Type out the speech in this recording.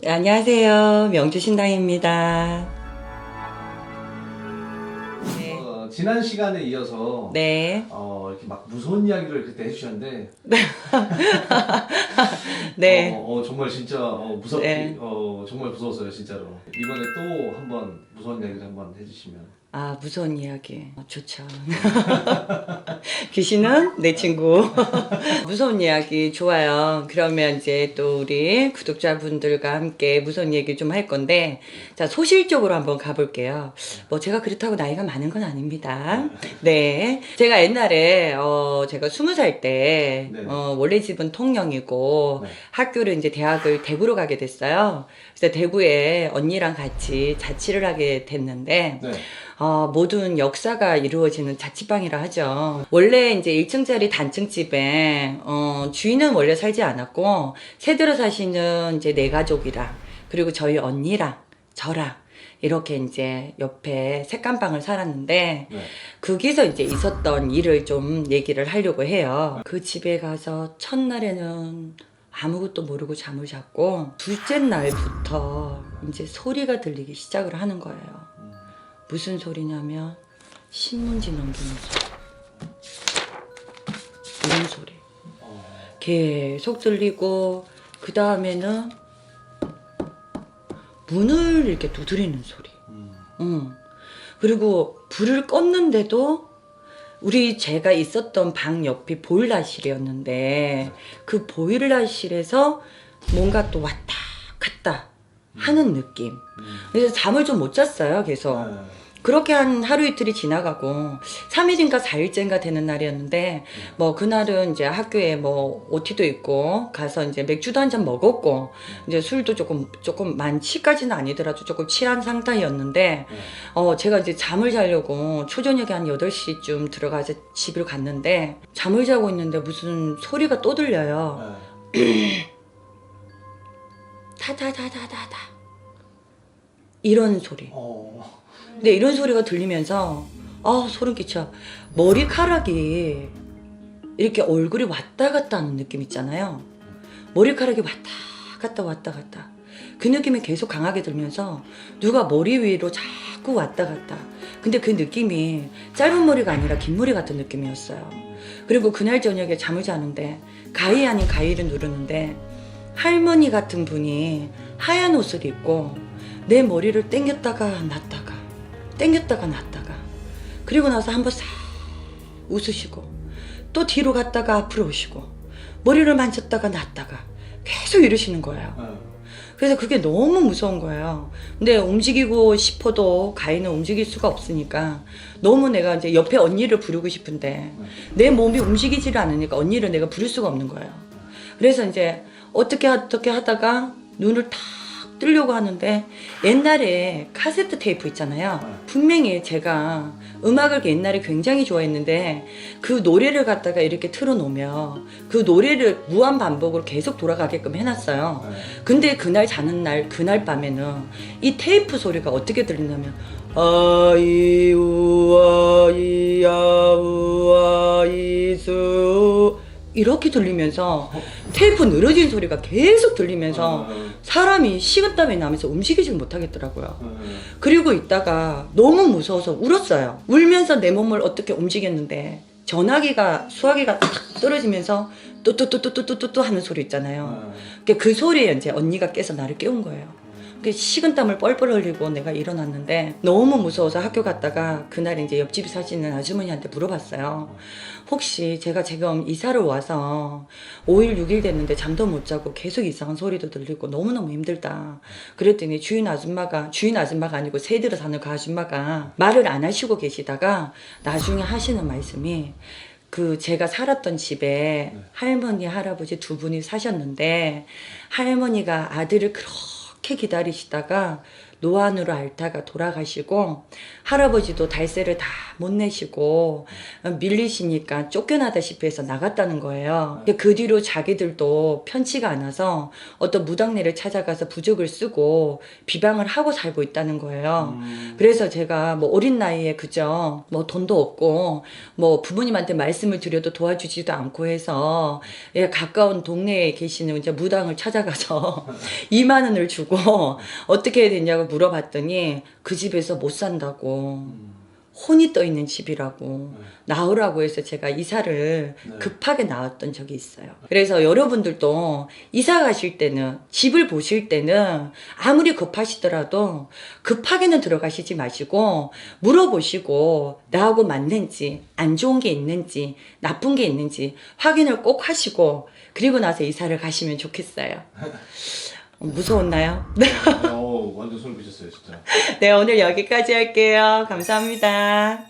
네, 안녕하세요. 명주신당입니다. 네. 어, 지난 시간에 이어서 네. 어, 이렇게 막 무서운 이야기를 그때 해주셨는데 네. 어, 어, 정말 진짜 어, 무섭게 네. 어, 정말 무서웠어요 진짜로 이번에 또 한번 무서운 이야기를 한번 해주시면 아, 무서운 이야기. 어, 좋죠. 귀신은 내 친구. 무서운 이야기 좋아요. 그러면 이제 또 우리 구독자분들과 함께 무서운 얘기 좀 할 건데, 자, 소실적으로 한번 가볼게요. 뭐 제가 그렇다고 나이가 많은 건 아닙니다. 네. 제가 옛날에, 어, 제가 스무 살 때, 네. 어, 원래 집은 통영이고, 네. 학교를 이제 대학을 대구로 가게 됐어요. 그래서 대구에 언니랑 같이 자취를 하게 됐는데, 네. 어, 모든 역사가 이루어지는 자취방이라 하죠. 원래 이제 1층짜리 단층집에, 어, 주인은 원래 살지 않았고, 새들어 사시는 이제 네 가족이랑, 그리고 저희 언니랑, 저랑, 이렇게 이제 옆에 색감방을 살았는데, 네. 거기서 이제 있었던 일을 좀 얘기를 하려고 해요. 그 집에 가서 첫날에는 아무것도 모르고 잠을 잤고, 둘째 날부터 이제 소리가 들리기 시작을 하는 거예요. 음, 무슨 소리냐면 신문지 넘기는 소리. 이런 소리. 어, 계속 들리고 그 다음에는 문을 이렇게 두드리는 소리. 음, 응. 그리고 불을 껐는데도 우리 제가 있었던 방 옆이 보일러실이었는데 그 보일러실에서 뭔가 또 왔다 갔다 하는 느낌 음. 그래서 잠을 좀 못 잤어요 계속 네. 그렇게 한 하루 이틀이 지나가고 3일인가 4일째인가 되는 날이었는데 뭐 그날은 이제 학교에 뭐 OT도 있고 가서 이제 맥주도 한 잔 먹었고 이제 술도 조금 조금 많지까지는 아니더라도 조금 취한 상태였는데 네. 어 제가 이제 잠을 자려고 초저녁에 한 8시쯤 들어가서 집을 갔는데 잠을 자고 있는데 무슨 소리가 또 들려요. 네. 타다다다다다. 이런 소리. 어, 근데 이런 소리가 들리면서 아 소름 끼쳐. 머리카락이 이렇게 얼굴이 왔다 갔다 하는 느낌 있잖아요. 머리카락이 왔다 갔다 왔다 갔다. 그 느낌이 계속 강하게 들면서 누가 머리 위로 자꾸 왔다 갔다. 근데 그 느낌이 짧은 머리가 아니라 긴 머리 같은 느낌이었어요. 그리고 그날 저녁에 잠을 자는데 가위 아닌 가위를 누르는데 할머니 같은 분이 하얀 옷을 입고 내 머리를 땡겼다가 놨다가 땡겼다가 놨다가 그리고 나서 한번 싹 웃으시고 또 뒤로 갔다가 앞으로 오시고 머리를 만졌다가 놨다가 계속 이러시는 거예요. 네. 그래서 그게 너무 무서운 거예요. 근데 움직이고 싶어도 가인은 움직일 수가 없으니까 너무 내가 이제 옆에 언니를 부르고 싶은데 내 몸이 움직이지를 않으니까 언니를 내가 부를 수가 없는 거예요. 그래서 이제 어떻게 어떻게 하다가 눈을 탁 뜨려고 하는데 옛날에 카세트 테이프 있잖아요. 분명히 제가 음악을 옛날에 굉장히 좋아했는데 그 노래를 갖다가 이렇게 틀어놓으면 그 노래를 무한 반복으로 계속 돌아가게끔 해놨어요. 네. 근데 그날 자는 날 그날 밤에는 이 테이프 소리가 어떻게 들리냐면 아이우 아이야우 아 이렇게 들리면서 테이프 늘어진 소리가 계속 들리면서 어, 사람이 식은땀이 나면서 움직이질 못하겠더라고요. 어, 그리고 있다가 너무 무서워서 울었어요. 울면서 내 몸을 어떻게 움직였는데 전화기가 수화기가 탁 떨어지면서 또또또또또또또 하는 소리 있잖아요. 어, 그그 소리에 이제 언니가 깨서 나를 깨운 거예요. 그 식은 땀을 뻘뻘 흘리고 내가 일어났는데 너무 무서워서 학교 갔다가 그날 이제 옆집 사시는 아주머니한테 물어봤어요. 혹시 제가 지금 이사를 와서 5일, 6일 됐는데 잠도 못 자고 계속 이상한 소리도 들리고 너무너무 힘들다. 그랬더니 주인 아줌마가, 주인 아줌마가 아니고 새들어 사는 그 아줌마가 말을 안 하시고 계시다가 나중에 하시는 말씀이 그 제가 살았던 집에 할머니 할아버지 두 분이 사셨는데 할머니가 아들을 그렇게 기다리시다가 노안으로 앓다가 돌아가시고 할아버지도 달새를 다 못 내시고 밀리시니까 쫓겨나다시피 해서 나갔다는 거예요. 근데 그 뒤로 자기들도 편치가 않아서 어떤 무당네를 찾아가서 부적을 쓰고 비방을 하고 살고 있다는 거예요. 음. 그래서 제가 뭐 어린 나이에 그죠 뭐 돈도 없고 뭐 부모님한테 말씀을 드려도 도와주지도 않고 해서 예, 가까운 동네에 계시는 이제 무당을 찾아가서 2만 원을 주고 어떻게 해야 되냐고 물어봤더니 그 집에서 못 산다고 음. 혼이 떠 있는 집이라고 네. 나오라고 해서 제가 이사를 네. 급하게 나왔던 적이 있어요. 그래서 여러분들도 이사 가실 때는 집을 보실 때는 아무리 급하시더라도 급하게는 들어가시지 마시고 물어보시고 나하고 맞는지 안 좋은 게 있는지 나쁜 게 있는지 확인을 꼭 하시고 그리고 나서 이사를 가시면 좋겠어요. 어, 무서웠나요? 어, 완전 소름 끼쳤어요 진짜. 네, 오늘 여기까지 할게요. 감사합니다.